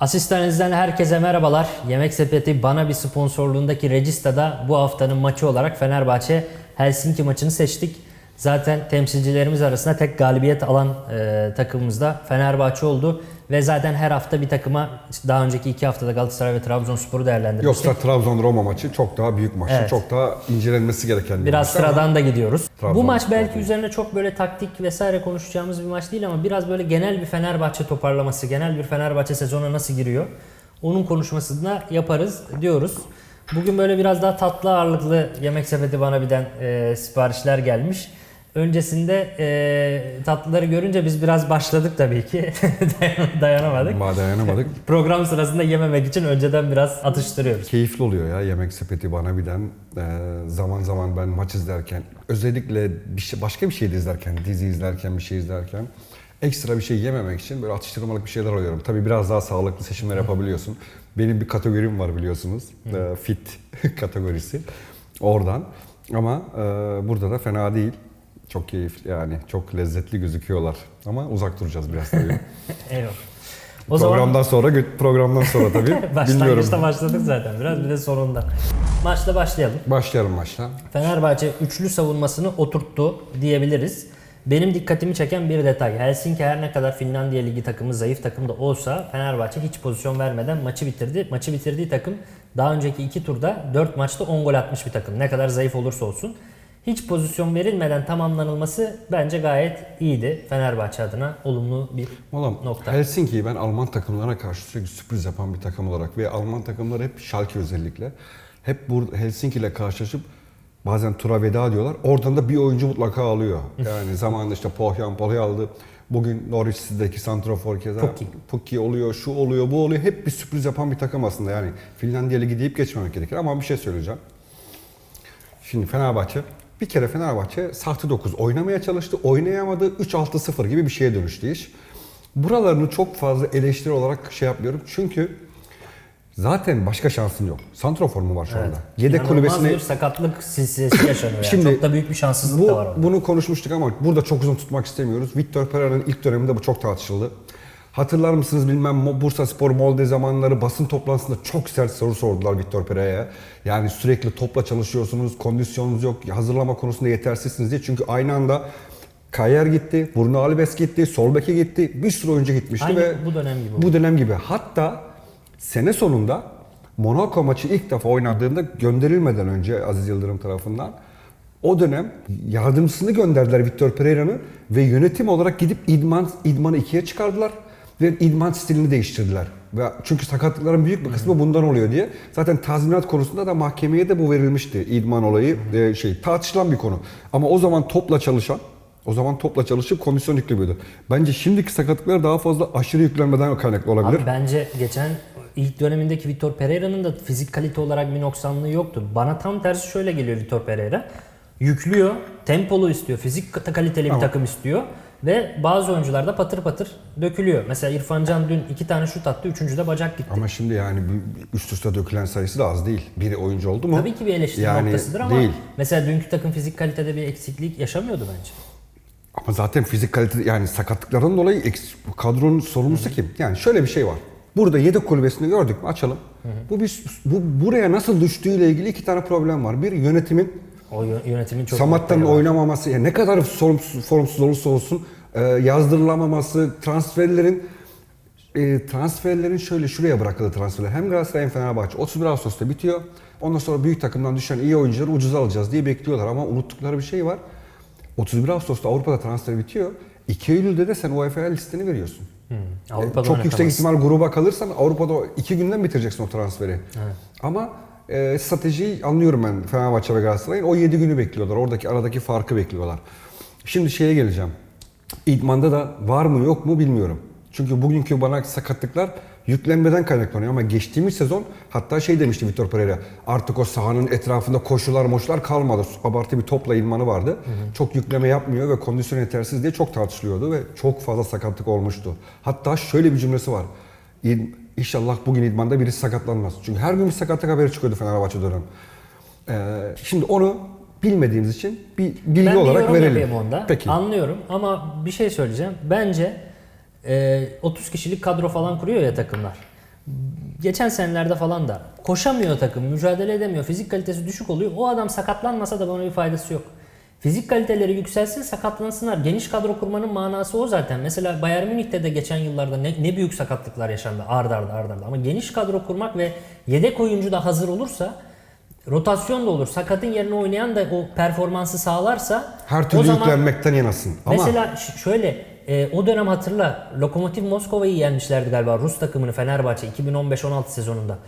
Asistanınızdan herkese merhabalar. Yemek Sepeti bana bir sponsorluğundaki Regista'da bu haftanın maçı olarak Fenerbahçe Helsinki maçını seçtik. Zaten temsilcilerimiz arasında tek galibiyet alan e, takımımız da Fenerbahçe oldu. Ve zaten her hafta bir takıma daha önceki iki haftada Galatasaray ve Trabzonspor'u değerlendirmiştik. Yoksa Trabzon-Roma maçı çok daha büyük maçtı. Evet. Çok daha incelenmesi gereken bir Biraz maçtı ama sıradan da gidiyoruz. Trabzon Bu maç belki değil. üzerine çok böyle taktik vesaire konuşacağımız bir maç değil ama biraz böyle genel bir Fenerbahçe toparlaması, genel bir Fenerbahçe sezona nasıl giriyor? Onun konuşmasını yaparız diyoruz. Bugün böyle biraz daha tatlı ağırlıklı yemek sepeti bana birden e, siparişler gelmiş. Öncesinde e, tatlıları görünce biz biraz başladık tabii ki. Dayan- Dayanamadık. Ma dayanamadık. Program sırasında yememek için önceden biraz atıştırıyoruz. Keyifli oluyor ya yemek sepeti bana birden. Ee, zaman zaman ben maç izlerken, özellikle bir şey, başka bir şey de izlerken, dizi izlerken, bir şey izlerken ekstra bir şey yememek için böyle atıştırmalık bir şeyler alıyorum. Tabii biraz daha sağlıklı seçimler yapabiliyorsun. Benim bir kategorim var biliyorsunuz. Ee, fit kategorisi. Oradan. Ama e, burada da fena değil. Çok keyifli yani. Çok lezzetli gözüküyorlar. Ama uzak duracağız biraz tabii. Eyvallah. O zaman programdan sonra programdan sonra tabii. Başlangıçta başladık zaten biraz bir de sonunda. Maçla başlayalım. Başlayalım maçla. Fenerbahçe üçlü savunmasını oturttu diyebiliriz. Benim dikkatimi çeken bir detay. Helsinki her ne kadar Finlandiya Ligi takımı zayıf takım da olsa Fenerbahçe hiç pozisyon vermeden maçı bitirdi. Maçı bitirdiği takım daha önceki iki turda 4 maçta 10 gol atmış bir takım. Ne kadar zayıf olursa olsun. Hiç pozisyon verilmeden tamamlanılması bence gayet iyiydi. Fenerbahçe adına olumlu bir Oğlum Nokta. Helsinki'yi ben Alman takımlarına karşı sürekli sürpriz yapan bir takım olarak ve Alman takımları hep Schalke özellikle hep burada Helsinki ile karşılaşıp bazen tura veda diyorlar. Oradan da bir oyuncu mutlaka alıyor. Yani zamanında işte Pohjan Pohja aldı. Bugün Norwich City'deki Santrafor keza Pukki. Pukki oluyor, şu oluyor, bu oluyor. Hep bir sürpriz yapan bir takım aslında. Yani Finlandiya Ligi deyip geçmemek gerekir ama bir şey söyleyeceğim. Şimdi Fenerbahçe bir kere Fenerbahçe sahte 9 oynamaya çalıştı. Oynayamadı. 3-6-0 gibi bir şeye dönüştü iş. Buralarını çok fazla eleştiri olarak şey yapmıyorum. Çünkü zaten başka şansın yok. Santrofor mu var şu anda? Yedek İnanılmaz kulübesine bir sakatlık silsilesi yaşanıyor. Yani. Şimdi Çok da büyük bir şanssızlık bu, da var orada. Bunu konuşmuştuk ama burada çok uzun tutmak istemiyoruz. Victor Pereira'nın ilk döneminde bu çok tartışıldı. Hatırlar mısınız bilmem Bursa Spor Molde zamanları basın toplantısında çok sert soru sordular Victor Pereira'ya. Yani sürekli topla çalışıyorsunuz, kondisyonunuz yok, hazırlama konusunda yetersizsiniz diye. Çünkü aynı anda Kayer gitti, Bruno Alves gitti, Solbek'e gitti. Bir sürü oyuncu gitmişti Aynı ve bu dönem gibi bu dönem gibi. Hatta sene sonunda Monaco maçı ilk defa oynadığında gönderilmeden önce Aziz Yıldırım tarafından o dönem yardımcısını gönderdiler Victor Pereira'nın ve yönetim olarak gidip idman idmanı ikiye çıkardılar ve idman stilini değiştirdiler. Ve çünkü sakatlıkların büyük bir kısmı bundan oluyor diye. Zaten tazminat konusunda da mahkemeye de bu verilmişti idman olayı e, şey tartışılan bir konu. Ama o zaman topla çalışan o zaman topla çalışıp kondisyon yüklemiyordu. Bence şimdiki sakatlıklar daha fazla aşırı yüklenmeden kaynaklı olabilir. Abi bence geçen ilk dönemindeki Vitor Pereira'nın da fizik kalite olarak bir noksanlığı yoktu. Bana tam tersi şöyle geliyor Vitor Pereira. Yüklüyor, tempolu istiyor, fizik kaliteli bir Ama- takım istiyor ve bazı oyuncular da patır patır dökülüyor. Mesela İrfan Can dün iki tane şut attı, üçüncü de bacak gitti. Ama şimdi yani üst üste dökülen sayısı da az değil. Biri oyuncu oldu mu? Tabii ki bir eleştiri yani noktasıdır ama Değil. mesela dünkü takım fizik kalitede bir eksiklik yaşamıyordu bence. Ama zaten fizik kalite yani sakatlıklardan dolayı kadronun sorumlusu kim? Yani şöyle bir şey var. Burada yedek kulübesini gördük mü açalım. Bu bir bu buraya nasıl düştüğüyle ilgili iki tane problem var. Bir yönetimin O yö- yönetimin çok var. oynamaması, yani ne kadar formsuz, formsuz olursa olsun e, yazdırılamaması, transferlerin e, transferlerin şöyle şuraya bırakıldı transferler. Hem Galatasaray hem Fenerbahçe 31 Ağustos'ta bitiyor. Ondan sonra büyük takımdan düşen iyi oyuncuları ucuza alacağız diye bekliyorlar ama unuttukları bir şey var. 31 Ağustos'ta Avrupa'da transfer bitiyor. 2 Eylül'de de sen UEFA listeni veriyorsun. Avrupa'da Çok yüksek ihtimal gruba kalırsan Avrupa'da o iki günden bitireceksin o transferi. Ama e, stratejiyi anlıyorum ben Fenerbahçe ve Galatasaray'ın. O 7 günü bekliyorlar. Oradaki aradaki farkı bekliyorlar. Şimdi şeye geleceğim. İdmanda da var mı yok mu bilmiyorum. Çünkü bugünkü bana sakatlıklar yüklenmeden kaynaklanıyor ama geçtiğimiz sezon hatta şey demişti Vitor Pereira artık o sahanın etrafında koşular moşlar kalmadı. Abartı bir topla idmanı vardı. Çok yükleme yapmıyor ve kondisyon yetersiz diye çok tartışılıyordu ve çok fazla sakatlık olmuştu. Hatta şöyle bir cümlesi var. İnşallah bugün idmanda birisi sakatlanmaz. Çünkü her gün bir sakatlık haberi çıkıyordu Fenerbahçe dönem. Ee, şimdi onu bilmediğimiz için bir bilgi Ben bir olarak yorum verelim. onda. Peki. Anlıyorum ama bir şey söyleyeceğim. Bence e, 30 kişilik kadro falan kuruyor ya takımlar. geçen senelerde falan da koşamıyor takım, mücadele edemiyor, fizik kalitesi düşük oluyor. O adam sakatlanmasa da bana bir faydası yok. Fizik kaliteleri yükselsin, sakatlansınlar. Geniş kadro kurmanın manası o zaten. Mesela Bayern Münih'te de geçen yıllarda ne, ne büyük sakatlıklar yaşandı ard arda ard arda. Ama geniş kadro kurmak ve yedek oyuncu da hazır olursa rotasyon da olur. Sakatın yerine oynayan da o performansı sağlarsa Her türlü o zaman yüklenmekten yanasın. Ama Mesela şöyle e, o dönem hatırla Lokomotiv Moskova'yı yenmişlerdi galiba Rus takımını Fenerbahçe 2015-16 sezonunda.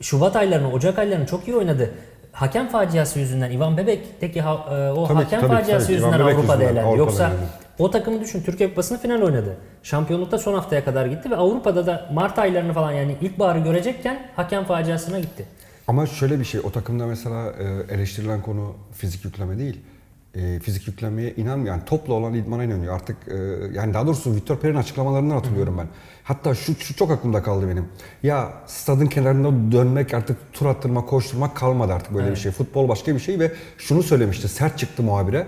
Şubat aylarını, Ocak aylarını çok iyi oynadı. Hakem faciası yüzünden Ivan Bebek'teki ha- e, o Tabii ki, hakem tabii ki, faciası tabii ki. Ivan yüzünden Bebek Avrupa'da yüzünden elendi. Avrupa'da Yoksa elendi. o takımı düşün Türkiye Kupası'nı final oynadı. Şampiyonlukta son haftaya kadar gitti ve Avrupa'da da Mart aylarını falan yani ilkbaharı görecekken hakem faciasına gitti. Ama şöyle bir şey, o takımda mesela e, eleştirilen konu fizik yükleme değil. E, fizik yüklemeye inanmıyor. Yani topla olan idmana inanıyor. Artık e, yani daha doğrusu Victor Pereira'nın açıklamalarından hatırlıyorum ben. Hatta şu, şu çok aklımda kaldı benim. Ya stadın kenarında dönmek artık tur attırmak, koşturmak kalmadı artık böyle bir şey. Futbol başka bir şey ve şunu söylemişti. Sert çıktı muhabire.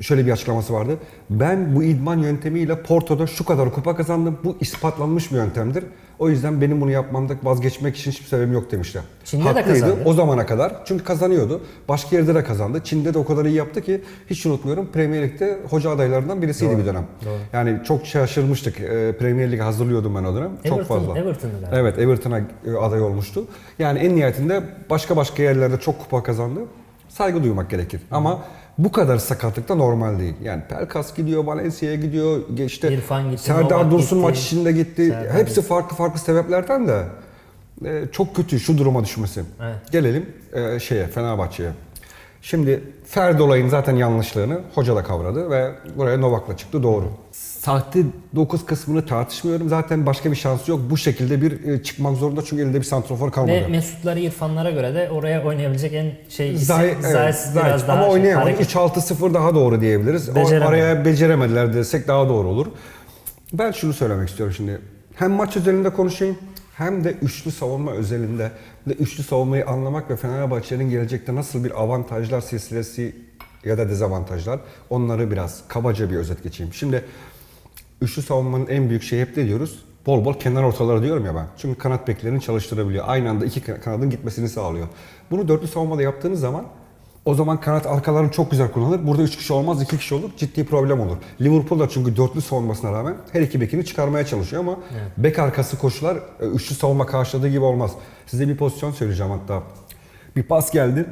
Şöyle bir açıklaması vardı. Ben bu idman yöntemiyle Porto'da şu kadar kupa kazandım. Bu ispatlanmış bir yöntemdir. O yüzden benim bunu yapmamda vazgeçmek için hiçbir sebebim yok demişler. Çin'de de Haklıydı kazandı. o zamana kadar. Çünkü kazanıyordu. Başka yerde de kazandı. Çin'de de o kadar iyi yaptı ki hiç unutmuyorum. Premier Lig'de hoca adaylarından birisiydi bir dönem. Yani çok şaşırmıştık. Ee, Premier Lig'e hazırlıyordum ben o dönem. çok Everton- fazla. Everton'da galiba. Evet Everton'a e, aday olmuştu. Yani en nihayetinde başka başka yerlerde çok kupa kazandı. Saygı duymak gerekir. Ama bu kadar sakatlık da normal değil. Yani Pelkas gidiyor, Valencia'ya gidiyor, işte İrfan gitti, Serdar Dursun gitti. maç içinde gitti. Serdar Hepsi farklı farklı sebeplerden de e, çok kötü şu duruma düşmesi. Evet. Gelelim e, şeye Fenerbahçe'ye. Şimdi Ferdi olayın zaten yanlışlığını hoca da kavradı ve buraya Novak'la çıktı doğru. Sahte 9 kısmını tartışmıyorum. Zaten başka bir şansı yok. Bu şekilde bir e, çıkmak zorunda çünkü elinde bir santrofor kalmadı. Ve Mesutları İrfanlara göre de oraya oynayabilecek en şey Zay, evet, Zayt biraz daha Ama şey, oynayamadı. hareket- 3-6-0 daha doğru diyebiliriz. O araya beceremediler desek daha doğru olur. Ben şunu söylemek istiyorum şimdi. Hem maç özelinde konuşayım hem de üçlü savunma özelinde de üçlü savunmayı anlamak ve Fenerbahçe'nin gelecekte nasıl bir avantajlar silsilesi ya da dezavantajlar onları biraz kabaca bir özet geçeyim. Şimdi Üçlü savunmanın en büyük şeyi hep ne diyoruz? Bol bol kenar ortaları diyorum ya ben. Çünkü kanat beklerini çalıştırabiliyor. Aynı anda iki kanadın gitmesini sağlıyor. Bunu dörtlü savunmada yaptığınız zaman o zaman kanat arkalarını çok güzel kullanır. Burada üç kişi olmaz, iki kişi olur. Ciddi problem olur. Liverpool da çünkü dörtlü savunmasına rağmen her iki bekini çıkarmaya çalışıyor ama bek arkası koşular e, üçlü savunma karşıladığı gibi olmaz. Size bir pozisyon söyleyeceğim hatta. Bir pas geldi.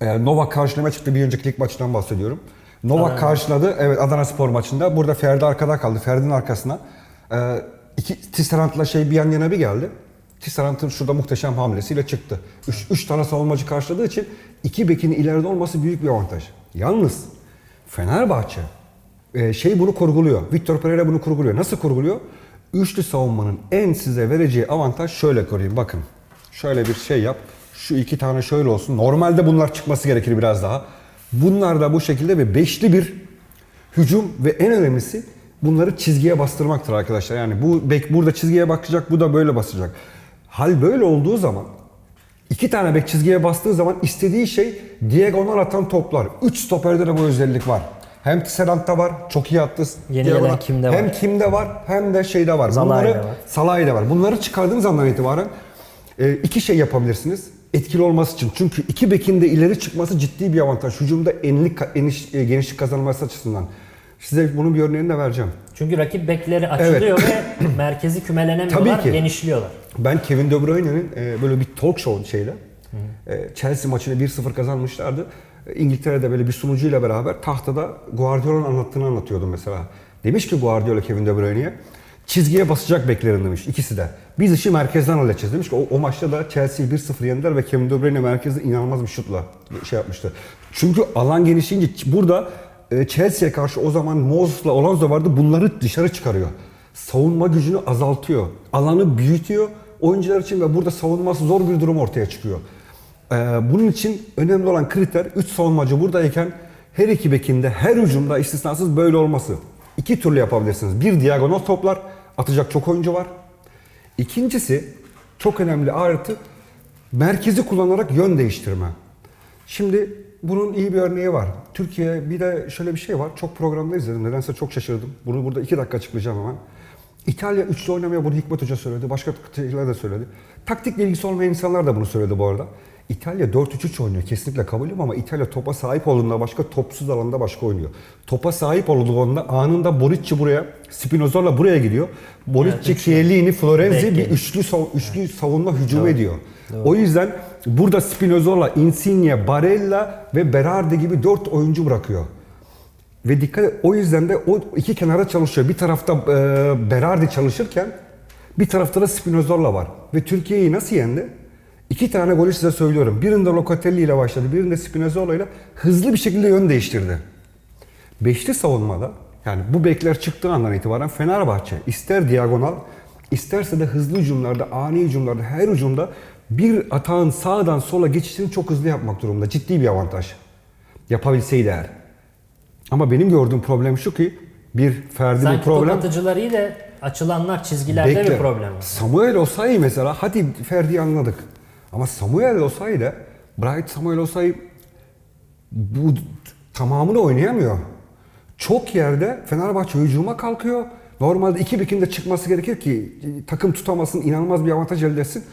Novak karşılama çıktı. Bir önceki lig maçından bahsediyorum. Novak karşıladı. Evet Adana Spor maçında. Burada Ferdi arkada kaldı. Ferdi'nin arkasına. Ee, iki Tisserant'la şey bir yan yana bir geldi. Tisserant'ın şurada muhteşem hamlesiyle çıktı. Üç, üç tane savunmacı karşıladığı için iki bekin ileride olması büyük bir avantaj. Yalnız Fenerbahçe e, şey bunu kurguluyor. Victor Pereira bunu kurguluyor. Nasıl kurguluyor? Üçlü savunmanın en size vereceği avantaj şöyle koruyayım. Bakın. Şöyle bir şey yap. Şu iki tane şöyle olsun. Normalde bunlar çıkması gerekir biraz daha. Bunlar da bu şekilde ve beşli bir hücum ve en önemlisi bunları çizgiye bastırmaktır arkadaşlar. Yani bu bek burada çizgiye bakacak, bu da böyle basacak. Hal böyle olduğu zaman iki tane bek çizgiye bastığı zaman istediği şey diagonal atan toplar. Üç stoperde de bu özellik var. Hem Tisserant'ta var, çok iyi attı. Yeni gelen kimde var? Hem kimde var, hem de şeyde var. Zalai'de Bunları, var. Salah'da var. Bunları çıkardığınız andan itibaren e, iki şey yapabilirsiniz. Etkili olması için. Çünkü iki bekin de ileri çıkması ciddi bir avantaj. Hücumda enlik, eniş, e, genişlik kazanılması açısından. Size bunun bir örneğini de vereceğim. Çünkü rakip bekleri açılıyor ve merkezi kümelenemiyorlar, Tabii ki. genişliyorlar. Ben Kevin De Bruyne'nin e, böyle bir talk show şeyle e, Chelsea maçını 1-0 kazanmışlardı. İngiltere'de böyle bir sunucuyla beraber tahtada Guardiola'nın anlattığını anlatıyordum mesela. Demiş ki Guardiola Kevin De Bruyne'ye çizgiye basacak beklerin demiş ikisi de. Biz işi merkezden halledeceğiz demiş ki o, o maçta da Chelsea'yi 1-0 yendiler ve Kevin De Bruyne merkezde inanılmaz bir şutla şey yapmıştı. Çünkü alan genişleyince burada e, Chelsea'ye karşı o zaman Moses'la Alonso vardı bunları dışarı çıkarıyor. Savunma gücünü azaltıyor. Alanı büyütüyor oyuncular için ve burada savunması zor bir durum ortaya çıkıyor. Ee, bunun için önemli olan kriter 3 savunmacı buradayken her iki bekinde her hücumda istisnasız böyle olması. İki türlü yapabilirsiniz. Bir diagonal toplar atacak çok oyuncu var. İkincisi çok önemli artı merkezi kullanarak yön değiştirme. Şimdi bunun iyi bir örneği var. Türkiye bir de şöyle bir şey var. Çok programda izledim. Nedense çok şaşırdım. Bunu burada iki dakika açıklayacağım hemen. İtalya üçlü oynamaya bunu Hikmet Hoca söyledi. Başka şeyler de söyledi. Taktikle ilgisi olmayan insanlar da bunu söyledi bu arada. İtalya 4-3-3 oynuyor. Kesinlikle kabulüm ama İtalya topa sahip olduğunda başka, topsuz alanda başka oynuyor. Topa sahip olduğunda anında Bonucci buraya, Spinazzola buraya gidiyor. Bonucci, Evet. Chiellini, Florenzi Bekleyin. bir üçlü, sav- üçlü savunma hücum ediyor. O yüzden burada Spinazzola, Insigne, Barella ve Berardi gibi dört oyuncu bırakıyor. Ve dikkat o yüzden de o iki kenara çalışıyor. Bir tarafta e, Berardi çalışırken bir tarafta da Spinazzola var. Ve Türkiye'yi nasıl yendi? İki tane golü size söylüyorum. Birinde Locatelli ile başladı, birinde Spinazzola ile hızlı bir şekilde yön değiştirdi. Beşli savunmada yani bu bekler çıktığı andan itibaren Fenerbahçe ister diagonal isterse de hızlı hücumlarda, ani hücumlarda her hücumda bir atağın sağdan sola geçişini çok hızlı yapmak durumunda. Ciddi bir avantaj. Yapabilseydi eğer. Ama benim gördüğüm problem şu ki bir ferdi bir Sanki problem. top atıcıları iyi de açılanlar çizgilerde Bekle. bir problem var. Samuel Osayi mesela hadi Ferdi'yi anladık. Ama Samuel Osayi de Bright Samuel Osayi bu tamamını oynayamıyor. Çok yerde Fenerbahçe hücuma kalkıyor. Normalde iki bekin de çıkması gerekir ki takım tutamasın, inanılmaz bir avantaj elde etsin.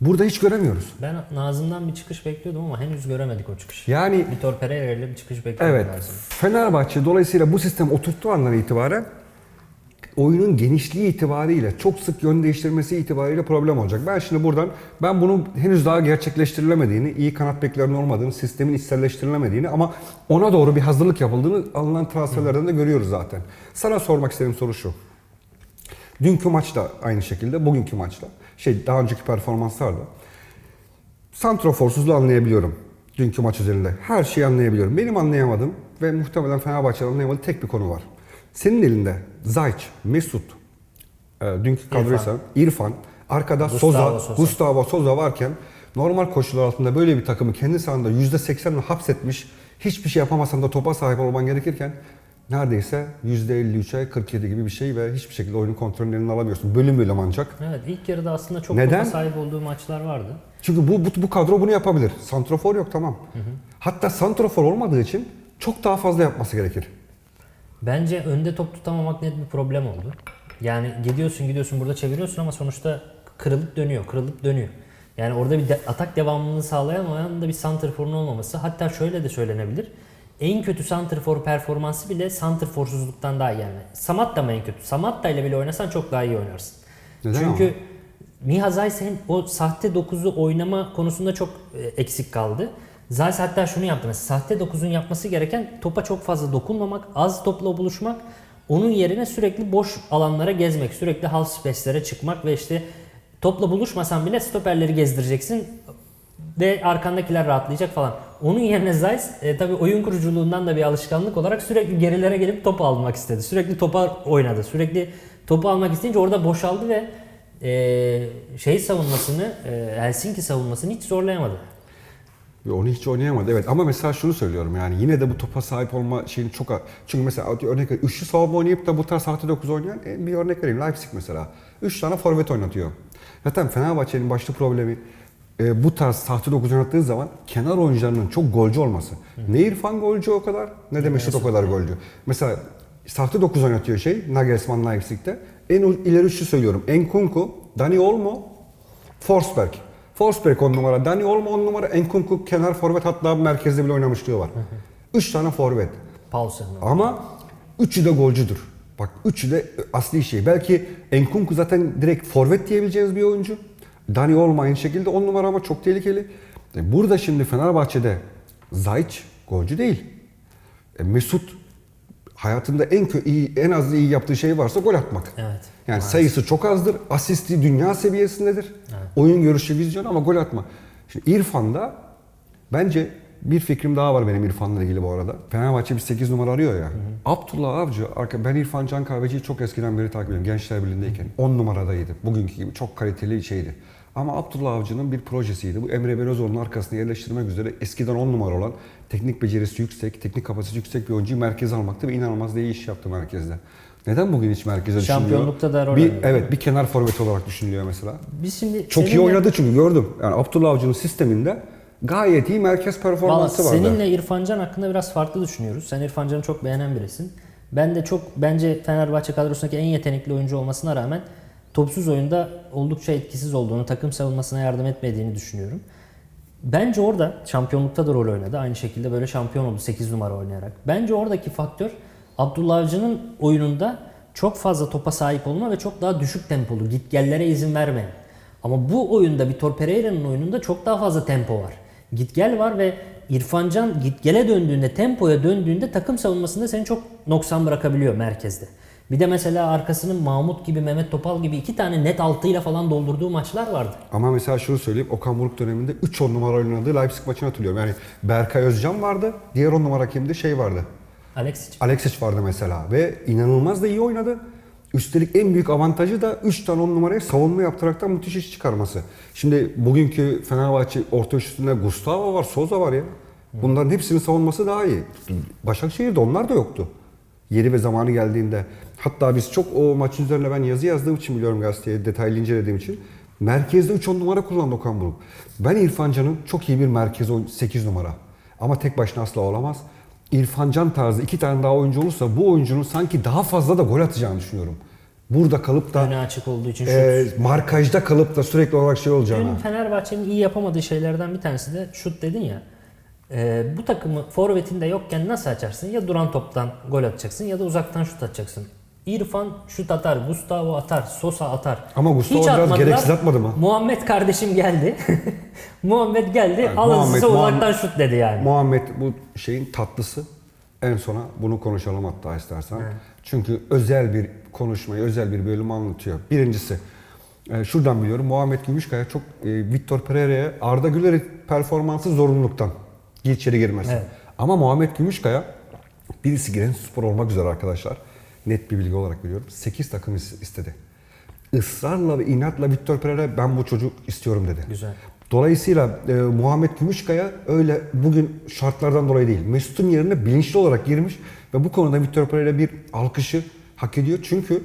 Burada hiç göremiyoruz. Ben Nazım'dan bir çıkış bekliyordum ama henüz göremedik o çıkışı. Yani Vitor Pereira ile bir çıkış bekliyordum Evet. Nazım. Fenerbahçe dolayısıyla bu sistem oturttuğu andan itibaren oyunun genişliği itibariyle çok sık yön değiştirmesi itibariyle problem olacak. Ben şimdi buradan ben bunun henüz daha gerçekleştirilemediğini, iyi kanat beklerinin olmadığını, sistemin içselleştirilemediğini ama ona doğru bir hazırlık yapıldığını alınan transferlerden de görüyoruz zaten. Sana sormak istediğim soru şu. Dünkü maçta aynı şekilde, bugünkü maçta, şey daha önceki performanslarda Santroforsuzluğu anlayabiliyorum. Dünkü maç üzerinde. Her şeyi anlayabiliyorum. Benim anlayamadığım ve muhtemelen Fenerbahçe'nin anlayamadığı tek bir konu var. Senin elinde Zayç, Mesut, e, dünkü kadroysa İrfan, arkada Gustavo Soza, Sosa. Gustavo Soza varken normal koşullar altında böyle bir takımı kendi sahanda %80'le hapsetmiş, hiçbir şey yapamasan da topa sahip olman gerekirken neredeyse %53'e 47 gibi bir şey ve hiçbir şekilde oyunun kontrolünü eline alamıyorsun. Bölüm bölüm ancak. Evet ilk yarıda aslında çok Neden? topa sahip olduğu maçlar vardı. Çünkü bu, bu, bu kadro bunu yapabilir. Santrofor yok tamam. Hatta santrofor olmadığı için çok daha fazla yapması gerekir. Bence önde top tutamamak net bir problem oldu. Yani gidiyorsun gidiyorsun burada çeviriyorsun ama sonuçta kırılıp dönüyor, kırılıp dönüyor. Yani orada bir de atak devamlılığını sağlayamayan da bir santrforun olmaması. Hatta şöyle de söylenebilir. En kötü santrfor performansı bile santrforsuzluktan daha iyi yani. Samatta mı en kötü? Samatta ile bile oynasan çok daha iyi oynarsın. Neden Çünkü ama? Miha Zaysen o sahte 9'u oynama konusunda çok e, eksik kaldı. Zayt hatta şunu yaptı. Mesela sahte 9'un yapması gereken topa çok fazla dokunmamak, az topla buluşmak. Onun yerine sürekli boş alanlara gezmek, sürekli half space'lere çıkmak ve işte topla buluşmasan bile stoperleri gezdireceksin ve arkandakiler rahatlayacak falan. Onun yerine Zeiss e, tabii oyun kuruculuğundan da bir alışkanlık olarak sürekli gerilere gelip topu almak istedi. Sürekli topa oynadı. Sürekli topu almak isteyince orada boşaldı ve e, şey savunmasını, e, Helsinki savunmasını hiç zorlayamadı. Ve onu hiç oynayamadı evet ama mesela şunu söylüyorum yani yine de bu topa sahip olma şeyini çok çünkü mesela örnek ver- üçlü savunma oynayıp da bu tarz sahte 9 oynayan e, bir örnek vereyim Leipzig mesela. 3 tane forvet oynatıyor. Zaten Fenerbahçe'nin başlı problemi e, bu tarz sahte 9 oynattığı zaman kenar oyuncularının çok golcü olması. Ne İrfan golcü o kadar ne de Mesut o kadar golcü. Mesela sahte 9 oynatıyor şey Nagelsmann Leipzig'te. En ileri üçlü söylüyorum. Enkunku, Dani Olmo, Forsberg. Forsberg 10 numara, Dani Olmo 10 numara, Enkunku kenar forvet hatta merkezde bile oynamışlığı var. 3 tane forvet. Paulsen. Ama üçü de golcüdür. Bak üçü de asli şey. Belki Enkunku zaten direkt forvet diyebileceğiniz bir oyuncu. Dani Olmo aynı şekilde 10 numara ama çok tehlikeli. E, Burada şimdi Fenerbahçe'de Zayç golcü değil. E, Mesut hayatında en iyi, en az iyi yaptığı şey varsa gol atmak. Evet. Yani sayısı çok azdır. Asisti dünya seviyesindedir. Oyun görüşü, vizyon ama gol atma. Şimdi İrfan'da bence bir fikrim daha var benim İrfan'la ilgili bu arada. Fenerbahçe bir 8 numara arıyor ya. Abdullah Avcı, arka- ben İrfan Can Kahveci'yi çok eskiden beri takip ediyorum. Gençler Birliği'ndeyken. 10 numaradaydı. Bugünkü gibi çok kaliteli şeydi. Ama Abdullah Avcı'nın bir projesiydi. Bu Emre Belözoğlu'nun arkasına yerleştirmek üzere eskiden 10 numara olan teknik becerisi yüksek, teknik kapasitesi yüksek bir oyuncuyu merkeze almaktı ve inanılmaz da iyi iş yaptı merkezde. Neden bugün hiç merkeze düşünülüyor? Şampiyonlukta da rol bir, Evet bir kenar forvet olarak düşünülüyor mesela. Biz şimdi Çok iyi oynadı çünkü gördüm. Yani Abdullah Avcı'nın sisteminde gayet iyi merkez performansı vardı. seninle İrfan Can hakkında biraz farklı düşünüyoruz. Sen İrfan Can'ı çok beğenen birisin. Ben de çok bence Fenerbahçe kadrosundaki en yetenekli oyuncu olmasına rağmen topsuz oyunda oldukça etkisiz olduğunu, takım savunmasına yardım etmediğini düşünüyorum. Bence orada şampiyonlukta da rol oynadı. Aynı şekilde böyle şampiyon oldu 8 numara oynayarak. Bence oradaki faktör Abdullah Avcı'nın oyununda çok fazla topa sahip olma ve çok daha düşük tempolu, gitgellere izin vermeyen. Ama bu oyunda Vitor Pereira'nın oyununda çok daha fazla tempo var. Gitgel var ve İrfancan gitgele döndüğünde, tempoya döndüğünde takım savunmasında seni çok noksan bırakabiliyor merkezde. Bir de mesela arkasının Mahmut gibi, Mehmet Topal gibi iki tane net altıyla falan doldurduğu maçlar vardı. Ama mesela şunu söyleyeyim. Okan Buruk döneminde 3 10 numara oynadığı Leipzig maçını hatırlıyorum. Yani Berkay Özcan vardı. Diğer 10 numara kimdi? Şey vardı. Alexic. Alexic vardı mesela. Ve inanılmaz da iyi oynadı. Üstelik en büyük avantajı da 3 tane 10 numaraya savunma yaptıraraktan müthiş iş çıkarması. Şimdi bugünkü Fenerbahçe orta üstünde Gustavo var, Souza var ya. Bunların hepsinin savunması daha iyi. Başakşehir'de onlar da yoktu. Yeri ve zamanı geldiğinde. Hatta biz çok o maçın üzerine ben yazı yazdığım için biliyorum gazeteye detaylı incelediğim için. Merkezde 3-10 numara kullandı Okan Buruk. Ben İrfan Can'ın çok iyi bir merkez oyun 8 numara. Ama tek başına asla olamaz. İrfan Can tarzı iki tane daha oyuncu olursa bu oyuncunun sanki daha fazla da gol atacağını düşünüyorum. Burada kalıp da Öne açık olduğu için şut. e, markajda kalıp da sürekli olarak şey olacağını. Dün Fenerbahçe'nin iyi yapamadığı şeylerden bir tanesi de şut dedin ya. Ee, bu takımı forvetinde yokken nasıl açarsın? Ya duran toptan gol atacaksın ya da uzaktan şut atacaksın. İrfan şut atar, Gustavo atar, Sosa atar. Ama Gustavo Hiç biraz atmadılar. gereksiz atmadı mı? Muhammed kardeşim geldi. Muhammed geldi. Evet, Alın Muhammed- size uzaktan şut dedi yani. Muhammed bu şeyin tatlısı. En sona bunu konuşalım hatta istersen. Çünkü özel bir konuşmayı, özel bir bölüm anlatıyor. Birincisi, e, şuradan biliyorum Muhammed Gümüşkaya çok e, Victor Pereira'ya Arda Güler performansı zorunluluktan içeri girmesi. Evet. Ama Muhammed Gümüşkaya birisi Giresunspor olmak üzere arkadaşlar. Net bir bilgi olarak biliyorum. 8 takım is- istedi. Israrla ve inatla Victor Pereira ben bu çocuk istiyorum dedi. Güzel. Dolayısıyla e, Muhammed Gümüşkaya öyle bugün şartlardan dolayı değil. Mesut'un yerine bilinçli olarak girmiş ve bu konuda Vitor Pereira bir alkışı hak ediyor. Çünkü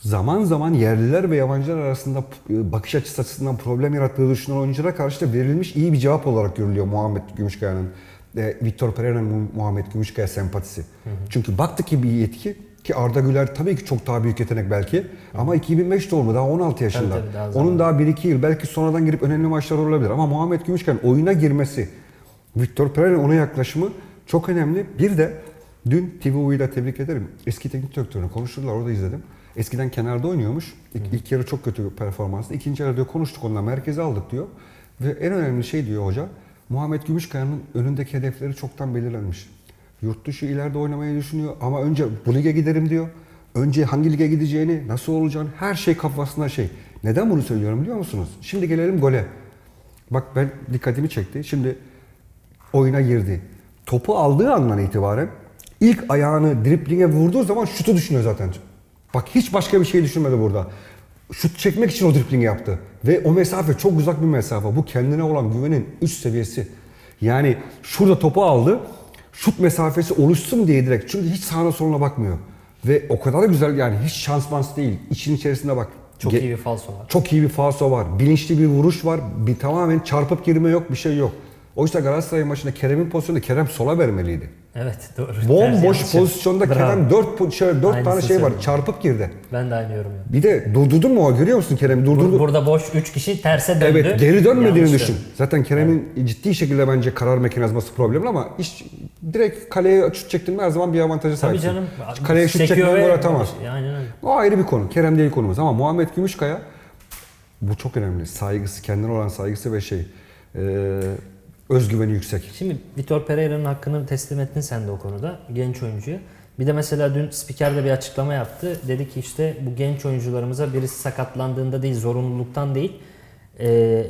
zaman zaman yerliler ve yabancılar arasında e, bakış açısı açısından problem yarattığı düşünen oyunculara karşı da verilmiş iyi bir cevap olarak görülüyor Muhammed Gümüşkaya'nın. E, Vitor Pereira'nın Mu- Muhammed Gümüşkaya sempatisi. Çünkü baktı ki bir yetki ki Arda Güler tabii ki çok daha büyük yetenek belki ama 2005 doğumlu daha 16 yaşında. tabii, daha Onun daha 1-2 yıl belki sonradan girip önemli maçlar olabilir ama Muhammed Gümüşken oyuna girmesi, Victor Pereira'nın ona yaklaşımı çok önemli. Bir de dün TVU'yu da tebrik ederim. Eski teknik direktörünü konuştular orada izledim. Eskiden kenarda oynuyormuş. İlk, ilk yarı çok kötü bir performanstı. İkinci yarı diyor konuştuk onunla merkeze aldık diyor. Ve en önemli şey diyor hoca. Muhammed Gümüşkaya'nın önündeki hedefleri çoktan belirlenmiş. Yurt dışı ileride oynamayı düşünüyor ama önce bu lige giderim diyor. Önce hangi lige gideceğini, nasıl olacağını her şey kafasında şey. Neden bunu söylüyorum biliyor musunuz? Şimdi gelelim gole. Bak ben dikkatimi çekti. Şimdi oyuna girdi. Topu aldığı andan itibaren ilk ayağını driplinge vurduğu zaman şutu düşünüyor zaten. Bak hiç başka bir şey düşünmedi burada. Şut çekmek için o driplingi yaptı. Ve o mesafe çok uzak bir mesafe. Bu kendine olan güvenin üst seviyesi. Yani şurada topu aldı. Şut mesafesi oluşsun diye direkt. Çünkü hiç sağına soluna bakmıyor. Ve o kadar da güzel yani hiç şans mans değil. İçin içerisinde bak. Çok Ge- iyi bir falso var. çok iyi bir falso var. Bilinçli bir vuruş var. Bir tamamen çarpıp girme yok, bir şey yok. Oysa Galatasaray maçında Kerem'in pozisyonunda Kerem sola vermeliydi. Evet doğru. Bomboş pozisyonda Bravo. Kerem 4 şöyle 4 Aynısını tane şey var. Çarpıp girdi. Ben de aynı yorum yapıyorum. Bir de durdurdun mu o görüyor musun Kerem'i? Durdurdu. Burada boş 3 kişi terse döndü. Evet geri dönmediğini Yanlış düşün. Zaten Kerem'in ciddi şekilde bence karar mekanizması problemli ama hiç direkt kaleye şut çektin mi her zaman bir avantaja Tabii sahipsin. canım. Kaleye şut ve- gol atamaz. Aynen öyle. O ayrı bir konu. Kerem değil konumuz ama Muhammed Gümüşkaya bu çok önemli. Saygısı, kendine olan saygısı ve şey e, özgüveni yüksek. Şimdi Vitor Pereira'nın hakkını teslim ettin sen de o konuda genç oyuncuya. Bir de mesela dün spiker de bir açıklama yaptı. Dedi ki işte bu genç oyuncularımıza birisi sakatlandığında değil, zorunluluktan değil, e,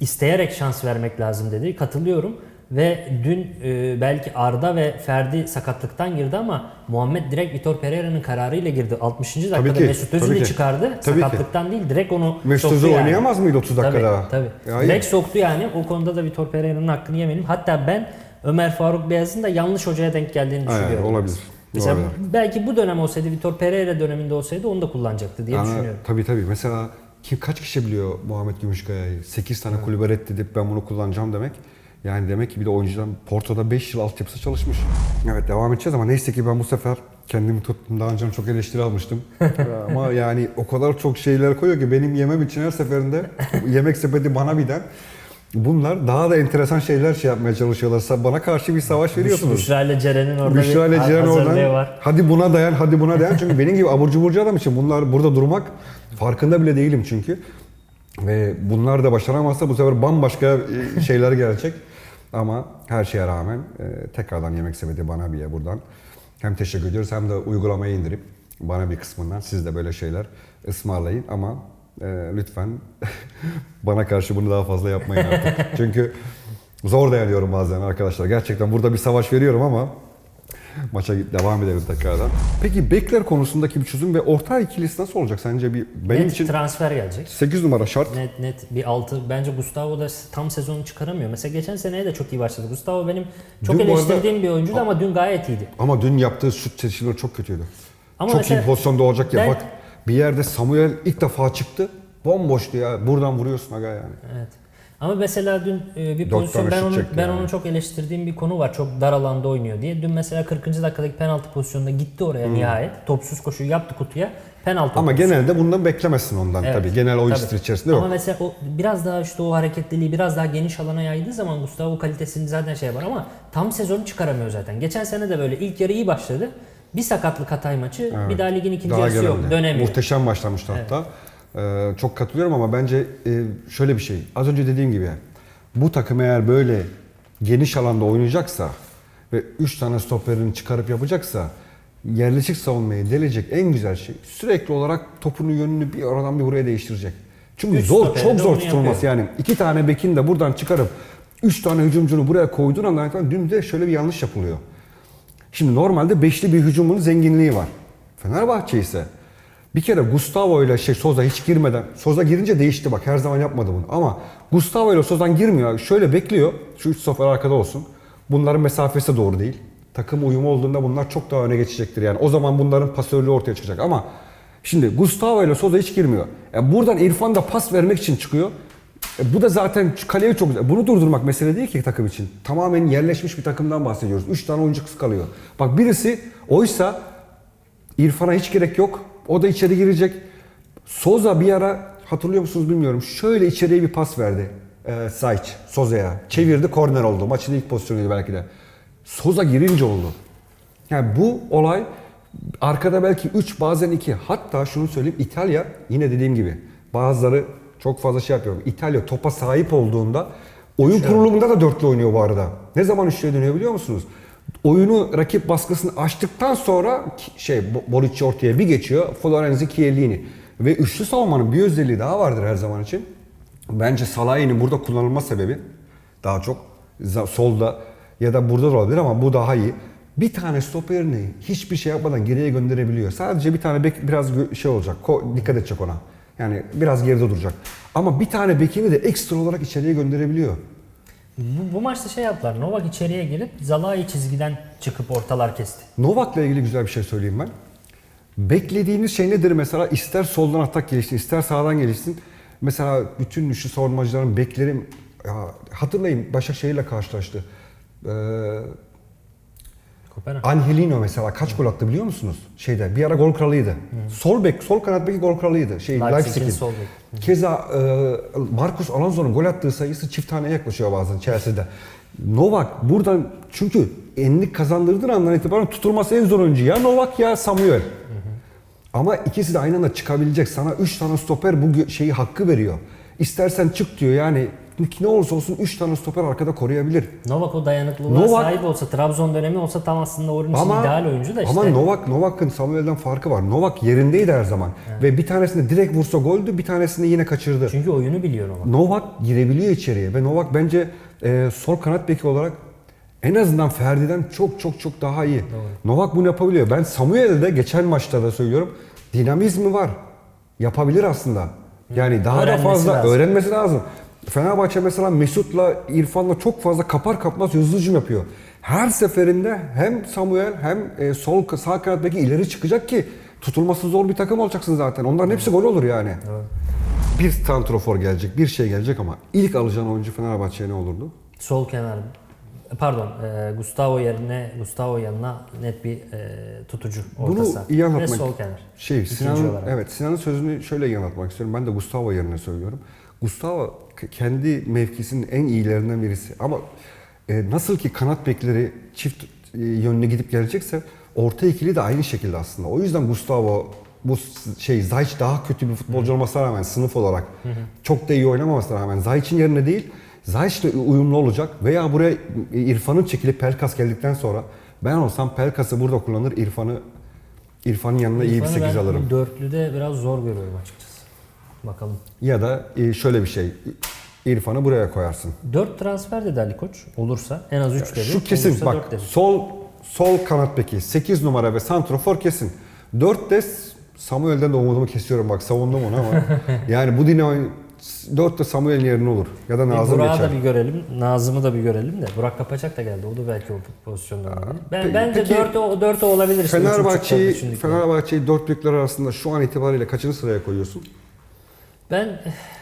isteyerek şans vermek lazım dedi. Katılıyorum. Ve dün e, belki Arda ve Ferdi sakatlıktan girdi ama Muhammed direkt Vitor Pereira'nın kararıyla girdi. 60. dakikada ki, Mesut tabii Özil'i ki. çıkardı. Tabii ki. sakatlıkta değil direkt onu Mesut Özil yani. oynayamaz mıydı 30 dakikada? Tabii tabii. Ya, Direkt soktu yani. O konuda da Vitor Pereira'nın hakkını yemeyelim. Hatta ben Ömer Faruk Beyaz'ın da yanlış hocaya denk geldiğini Evet, düşünüyorum. olabilir. Mesela Olabilir. belki bu dönem olsaydı Vitor Pereira döneminde olsaydı onu da kullanacaktı diye Yani, düşünüyorum. tabii tabii. Mesela kim kaç kişi biliyor Muhammed Gümüşkaya'yı? 8 tane kulübe reddedip ben bunu kullanacağım demek. Yani demek ki bir de oyuncudan Porto'da 5 yıl altyapısı çalışmış. Evet devam edeceğiz ama neyse ki ben bu sefer kendimi tuttum. Daha önce çok eleştiri almıştım. Ama yani o kadar çok şeyler koyuyor ki benim yemem için her seferinde yemek sepeti bana biden bunlar daha da enteresan şeyler şey yapmaya çalışıyorlar. Bana karşı bir savaş veriyorsunuz. Büşra ile Ceren'in orada Büşra ile bir Ceren oradan var. hadi buna dayan hadi buna dayan çünkü benim gibi abur cuburcu adam için bunlar burada durmak farkında bile değilim çünkü. Ve bunlar da başaramazsa bu sefer bambaşka e, şeyler gelecek. Ama her şeye rağmen e, tekrardan yemek sepeti bana bir buradan hem teşekkür ediyoruz hem de uygulamayı indirip bana bir kısmından siz de böyle şeyler ısmarlayın ama e, lütfen bana karşı bunu daha fazla yapmayın artık. Çünkü zor dayanıyorum bazen arkadaşlar. Gerçekten burada bir savaş veriyorum ama Maça devam edelim tekrardan. Peki bekler konusundaki bir çözüm ve orta ikilisi nasıl olacak sence bir benim net için transfer gelecek. 8 numara şart. Net net bir altı. Bence Gustavo da tam sezonu çıkaramıyor. Mesela geçen seneye de çok iyi başladı. Gustavo benim çok Dün bu arada- eleştirdiğim bir oyuncuydu ama dün gayet iyiydi. Ama dün yaptığı şut seçimleri çok kötüydü. Ama çok mesela iyi pozisyonda olacak ya. ben- Bak bir yerde Samuel ilk defa çıktı. Bomboştu ya. Buradan vuruyorsun aga yani. Evet. Ama mesela dün e, bir pozisyon ben onu ben yani. onu çok eleştirdiğim bir konu var. Çok dar alanda oynuyor diye. Dün mesela 40. dakikadaki penaltı pozisyonunda gitti oraya nihayet. Topsuz koşuyu yaptı kutuya. Penaltı. Hmm. Ama genelde bundan beklemezsin ondan Evet, tabii. Genel oyun stili içerisinde Ama yok. mesela o biraz daha işte o hareketliliği biraz daha geniş alana yaydığı zaman Gustavo kalitesini zaten şey var ama tam sezonu çıkaramıyor zaten. Geçen sene de böyle ilk yarı iyi başladı. Bir sakatlık Hatay maçı bir daha ligin ikinci yarısı yok. Dönemiyor. Muhteşem başlamıştı hatta. Ee, çok katılıyorum ama bence e, şöyle bir şey. Az önce dediğim gibi bu takım eğer böyle geniş alanda oynayacaksa ve 3 tane stoperini çıkarıp yapacaksa yerleşik savunmayı delecek en güzel şey sürekli olarak topunu yönünü bir oradan bir buraya değiştirecek. Çünkü Üç zor, çok zor tutulması yani. iki tane bekin de buradan çıkarıp üç tane hücumcunu buraya koyduğun anda falan dün de şöyle bir yanlış yapılıyor. Şimdi normalde beşli bir hücumun zenginliği var. Fenerbahçe ise bir kere Gustavo ile şey Soza hiç girmeden, Soza girince değişti bak her zaman yapmadı bunu. Ama Gustavo ile Soza'dan girmiyor. Şöyle bekliyor. Şu üç stoper arkada olsun. Bunların mesafesi doğru değil. Takım uyumu olduğunda bunlar çok daha öne geçecektir yani. O zaman bunların pasörlüğü ortaya çıkacak ama şimdi Gustavo ile Soza hiç girmiyor. E buradan İrfan da pas vermek için çıkıyor. E bu da zaten kaleye çok güzel. Bunu durdurmak mesele değil ki takım için. Tamamen yerleşmiş bir takımdan bahsediyoruz. 3 tane oyuncu kalıyor. Bak birisi oysa İrfan'a hiç gerek yok. O da içeri girecek. Soza bir ara hatırlıyor musunuz bilmiyorum. Şöyle içeriye bir pas verdi. Ee, Sayic, Soza'ya. Çevirdi korner oldu. Maçın ilk pozisyonuydu belki de. Soza girince oldu. Yani bu olay arkada belki 3 bazen 2. Hatta şunu söyleyeyim İtalya yine dediğim gibi bazıları çok fazla şey yapıyor. İtalya topa sahip olduğunda oyun kurulumunda da dörtlü oynuyor bu arada. Ne zaman üçlüye dönüyor biliyor musunuz? Oyunu rakip baskısını açtıktan sonra şey Bo- Bonucci ortaya bir geçiyor. Florenzi Chiellini. Ve üçlü savunmanın bir özelliği daha vardır her zaman için. Bence Salah'ın burada kullanılma sebebi daha çok solda ya da burada da olabilir ama bu daha iyi. Bir tane stoperini hiçbir şey yapmadan geriye gönderebiliyor. Sadece bir tane bek biraz şey olacak. dikkat edecek ona. Yani biraz geride duracak. Ama bir tane bekini de ekstra olarak içeriye gönderebiliyor. Bu, bu maçta şey yaptılar. Novak içeriye girip Zalai çizgiden çıkıp ortalar kesti. Novak'la ilgili güzel bir şey söyleyeyim ben. Beklediğiniz şey nedir mesela? İster soldan atak gelişsin, ister sağdan gelişsin. Mesela bütün üçlü savunmacıların beklerim ya hatırlayın Başakşehir'le karşılaştı. Ee. Angelino mesela kaç gol attı biliyor musunuz? Şeyde bir ara gol kralıydı. Sol bek, sol kanat beki gol kralıydı. Şey Leipzig'in Leipzig'in. Keza e, Marcus Alonso'nun gol attığı sayısı çift taneye yaklaşıyor bazen Chelsea'de. Novak buradan çünkü enlik kazandırdığın andan itibaren tutulması en zor oyuncu ya Novak ya Samuel. Ama ikisi de aynı anda çıkabilecek. Sana 3 tane stoper bu şeyi hakkı veriyor. İstersen çık diyor yani ne olursa olsun 3 tane stoper arkada koruyabilir. Novak o dayanıklılığa Novak- sahip olsa, Trabzon dönemi olsa tam aslında onun için ideal oyuncu da işte. Ama Novak Novak'ın Samuel'den farkı var. Novak yerindeydi her zaman. Ve bir tanesinde direkt vursa goldü, bir tanesini yine kaçırdı. Çünkü oyunu biliyor Novak. Novak girebiliyor içeriye ve Novak bence e, sol kanat beki olarak en azından Ferdi'den çok çok çok daha iyi. Novak bunu yapabiliyor. Ben Samuel'de geçen maçta da söylüyorum dinamizmi var. Yapabilir aslında. Yani daha Öğrenmesi da fazla lazım. öğrenmesi lazım. Fenerbahçe mesela Mesut'la İrfan'la çok fazla kapar kapmaz hızlı hücum yapıyor. Her seferinde hem Samuel hem e, sol sağ kanat beki ileri çıkacak ki tutulması zor bir takım olacaksın zaten. Onların hepsi gol olur yani. Bir santrofor gelecek, bir şey gelecek ama ilk alacağın oyuncu Fenerbahçe'ye ne olurdu? Sol kenar Pardon, e, Gustavo yerine Gustavo yanına net bir e, tutucu orta Bunu saha. iyi Ve anlatmak- sol kenar. Şey, olarak. evet, Sinan'ın sözünü şöyle iyi anlatmak istiyorum. Ben de Gustavo yerine söylüyorum. Gustavo kendi mevkisinin en iyilerinden birisi. Ama e, nasıl ki kanat bekleri çift e, yönüne gidip gelecekse orta ikili de aynı şekilde aslında. O yüzden Gustavo bu şey Zayç daha kötü bir futbolcu olmasına rağmen sınıf olarak çok da iyi oynamamasına rağmen Zayç'in yerine değil Zayç da uyumlu olacak veya buraya İrfan'ın çekilip Pelkas geldikten sonra ben olsam Pelkas'ı burada kullanır İrfan'ı İrfan'ın yanına iyi bir İrfan'ı 8 ben alırım. Dörtlüde biraz zor görüyorum açıkçası. Bakalım. Ya da e, şöyle bir şey. İrfan'ı buraya koyarsın. 4 transfer dedi Ali Koç. Olursa en az 3 dedi. Şu kesin Olursa bak sol sol kanat beki 8 numara ve santrofor kesin. 4 de Samuel'den de umudumu kesiyorum bak savundum onu ama yani bu dine 4 de Samuel'in yerine olur ya da Nazım Burak'ı geçer. da bir görelim. Nazım'ı da bir görelim de. Burak Kapacak da geldi. O da belki o pozisyonda olabilir. Ben, peki- bence peki 4 o 4 olabilir. işte. Fenerbahçe'yi. Fenerbahçe'yi dört büyükler arasında şu an itibariyle kaçıncı sıraya koyuyorsun? Ben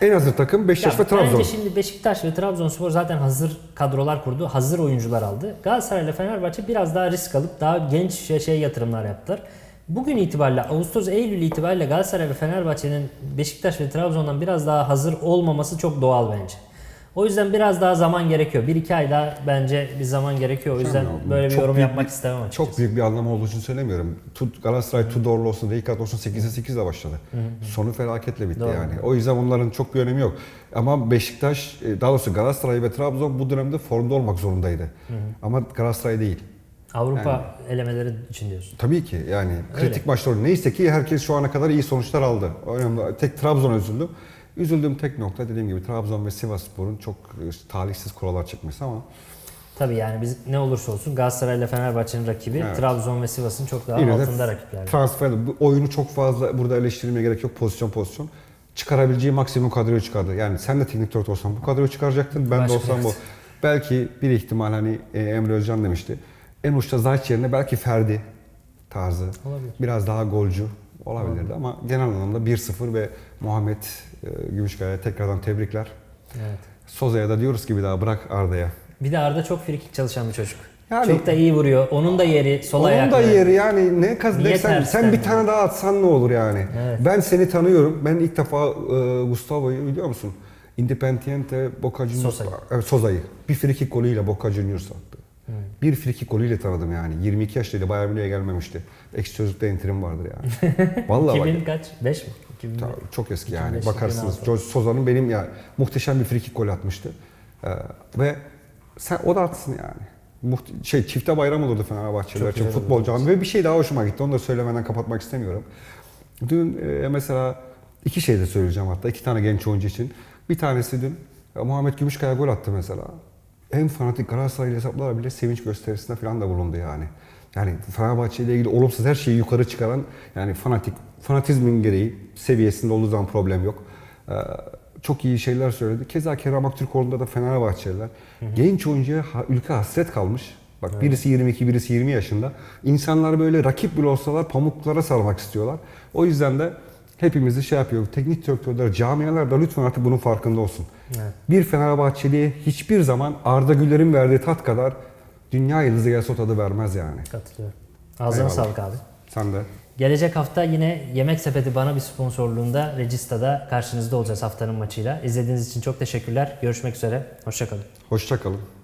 En hazır takım Beşiktaş Ya ve Trabzon. Bence şimdi Beşiktaş ve Trabzonspor zaten hazır kadrolar kurdu. Hazır oyuncular aldı. Galatasaray ile Fenerbahçe biraz daha risk alıp daha genç şey, şey yatırımlar yaptılar. Bugün itibariyle Ağustos Eylül itibariyle Galatasaray ve Fenerbahçe'nin Beşiktaş ve Trabzon'dan biraz daha hazır olmaması çok doğal bence. O yüzden biraz daha zaman gerekiyor. 1-2 ay daha bence bir zaman gerekiyor. O yüzden Çok böyle bir büyük yorum bir- yapmak istemem açıkçası. Çok büyük bir anlamı olduğu için söylemiyorum. Tud- Galatasaray Tudor'lu olsun, Reikat olsun 8'e 8 ile başladı. Sonu felaketle bitti Doğru. yani. O yüzden onların çok bir önemi yok. Ama Beşiktaş, e, daha doğrusu Galatasaray ve Trabzon bu dönemde formda olmak zorundaydı. Ama Galatasaray değil. Avrupa elemeleri için diyorsun. Tabii ki yani kritik maçlar neyse ki herkes şu ana kadar iyi sonuçlar aldı. Önemli. Tek Trabzon'a üzüldüm. Üzüldüğüm tek nokta dediğim gibi Trabzon ve Sivasspor'un çok e, talihsiz kurallar çıkması ama Tabii yani biz ne olursa olsun Galatasaray ile Fenerbahçe'nin rakibi Evet. Trabzon ve Sivas'ın çok daha Yine de altında rakipler. transfer bu oyunu çok fazla burada eleştirmeye gerek yok pozisyon pozisyon. Çıkarabileceği maksimum kadroyu çıkardı. Yani sen de teknik direktör olsan bu kadroyu çıkaracaktın. Ben de Başka olsam bu. Belki bir ihtimal hani e, Emre Özcan demişti. En uçta Zayç yerine belki Ferdi tarzı. Olabilir. Biraz daha golcü olabilirdi ama genel anlamda 1-0 ve Muhammed e, Gümüşkaya'ya tekrardan tebrikler. Evet. Soza'ya da diyoruz ki bir daha bırak Arda'ya. Bir de Arda çok frikik çalışan bir çocuk. Yani- çok da iyi vuruyor. Onun da yeri sol Onun ayak. da yeri yani ne kaz Niye ne sen, bir tane daha atsan ne olur yani. Evet. Ben seni tanıyorum. Ben ilk defa e, Gustavo'yu biliyor musun? Independiente Boca Juniors. Sosa'yı. Evet, Sosa'yı. Bir frikik golüyle Boca Juniors attı. Bir frikik golüyle tanıdım yani. 22 yaşındaydı. Bayern Münih'e gelmemişti. Ekşi Sözlük'te enterim vardır yani. Vallahi bak. 2000 kaç? 5 mi? 2000 Tabii, çok eski yani. 2005, Bakarsınız. 2006. George Soza'nın benim yani muhteşem bir frikik gol atmıştı. Ee, ve sen o da atsın yani. Şey çifte bayram olurdu Fenerbahçeliler için futbol cami ve bir şey daha hoşuma gitti. Onu da söylemeden kapatmak istemiyorum. Dün e, mesela iki şey de söyleyeceğim hatta iki tane genç oyuncu için. Bir tanesi dün e, Muhammed Gümüşkaya gol attı mesela. En fanatik Galatasaraylı hesaplar bile sevinç gösterisinde falan da bulundu yani. Yani Fenerbahçe ile ilgili olumsuz her şeyi yukarı çıkaran yani fanatik fanatizmin gereği seviyesinde olduğu zaman problem yok. Ee, çok iyi şeyler söyledi. Keza Kerem Aktürkoğlu'nda da Fenerbahçeliler. Genç oyuncuya ha- ülke hasret kalmış. Bak birisi 22, birisi 20 yaşında. İnsanlar böyle rakip bile olsalar pamuklara sarmak istiyorlar. O yüzden de hepimizi şey yapıyor. Teknik direktörler, camialar da lütfen artık bunun farkında olsun. Evet. Bir Fenerbahçeli'ye hiçbir zaman Arda Güler'in verdiği tat kadar dünya yıldızı gelse o tadı vermez yani. Katılıyorum. Ağzına Eyvallah. sağlık abi. Sen de. Gelecek hafta yine Yemek Sepeti bana bir sponsorluğunda Regista'da karşınızda olacağız haftanın maçıyla. İzlediğiniz için çok teşekkürler. Görüşmek üzere. Hoşçakalın. Hoşça kalın.